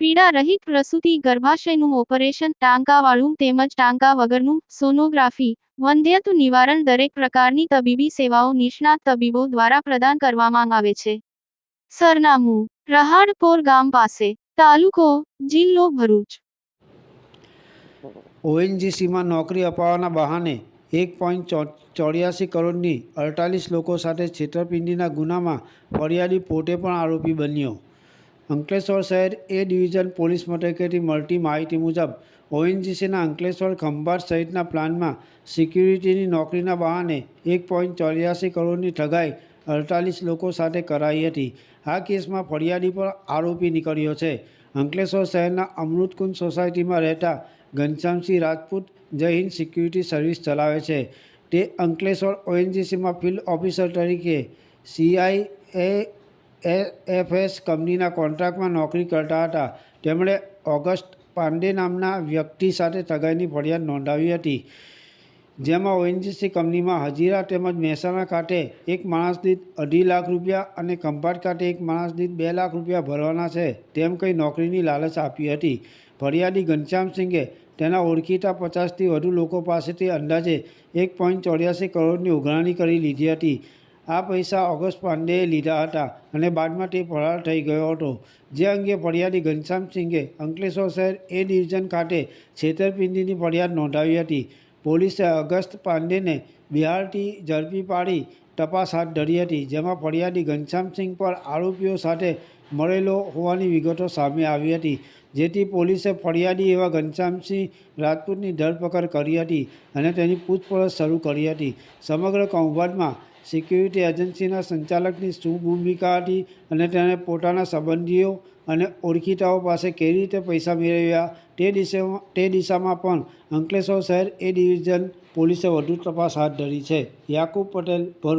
પીડા રહિત પ્રસૂતિ ગર્ભાશયનું ઓપરેશન ટાંકાવાળું તેમજ ટાંકા વગરનું સોનોગ્રાફી વંધ્યત્વ નિવારણ દરેક પ્રકારની તબીબી સેવાઓ નિષ્ણાત તબીબો દ્વારા પ્રદાન કરવામાં આવે છે. સરનામું, રહાડપોર ગામ પાસે, તાલુકો, જિલ્લો ભરૂચ. ઓએનજીસીમાં નોકરી અપાવવાના બહાને એક પોઈન્ટ ચોર્યાસી કરોડની અડતાલીસ લોકો સાથે છેતરપિંડીના ગુનામાં ફરિયાદી પોતે પણ આરોપી બન્યો. અંકલેશ્વર શહેર એ ડિવિઝન પોલીસ મથકેથી મળતી માહિતી મુજબ, ઓએનજીસીના અંકલેશ્વર ખંભાત સહિતના પ્લાનમાં સિક્યુરિટીની નોકરીના બહાને એક પોઈન્ટ ચોર્યાસી કરોડની ઠગાઈ અડતાલીસ લોકો સાથે કરાઈ હતી. આ કેસમાં ફરિયાદી પણ આરોપી નીકળ્યો છે. અંકલેશ્વર શહેરના અમૃતકુંજ સોસાયટીમાં રહેતા ઘનશ્યામસિંહ રાજપૂત જય હિન્દ સિક્યુરિટી સર્વિસ ચલાવે છે. તે અંકલેશ્વર ઓએનજીસીમાં ફિલ્ડ ઓફિસર તરીકે C I A F S કંપનીના કોન્ટ્રાક્ટમાં નોકરી કરતા હતા. તેમણે ઓગસ્ટ પાંડે નામના વ્યક્તિ સાથે તગાઈની ફરિયાદ નોંધાવી હતી, જેમાં ઓએનજીસી કંપનીમાં હજીરા તેમજ મહેસાણા ખાતે એક માણસ દીઠ અઢી લાખ રૂપિયા અને ખંભાત ખાતે એક માણસ દીઠ બે લાખ રૂપિયા ભરવાના છે, તેમ કહી નોકરીની લાલચ આપી હતી. ફરિયાદી ઘનશ્યામસિંઘે તેના ઓળખીતા પચાસથી વધુ લોકો પાસેથી અંદાજે એક પોઈન્ટ ચોર્યાસી કરોડની ઉઘરાણી કરી લીધી હતી. આ પૈસા ઓગસ્ટ પાંડેએ લીધા હતા અને બાદમાં તે ફરાર થઈ ગયો હતો. જે અંગે ફરિયાદી ઘનશ્યામસિંઘે અંકલેશ્વર શહેર એ ડિવિઝન ખાતે છેતરપિંડીની ફરિયાદ નોંધાવી હતી. પોલીસે અગસ્ત પાંડેને બિહારથી ઝડપી પાડી તપાસ હાથ ધરી હતી, જેમાં ફરિયાદી ઘનશ્યામસિંઘ પર આરોપીઓ સાથે મળેલો હોવાની વિગતો સામે આવી હતી, જેથી પોલીસે ફરિયાદી એવા ઘનશ્યામસિંહ રાજપૂતની ધરપકડ કરી હતી અને તેની પૂછપરછ શરૂ કરી હતી. સમગ્ર કૌભાંડમાં સિક્યુરિટી એજન્સીના સંચાલકની શું ભૂમિકા હતી અને તેણે પોતાના સંબંધીઓ અને ઓળખીતાઓ પાસે કેવી રીતે પૈસા મેળવ્યા તે દિશામાં તે દિશામાં પણ અંકલેશ્વર શહેર એ ડિવિઝન પોલીસે વધુ તપાસ હાથ ધરી છે. યાકુબ પટેલ, ભરૂચ.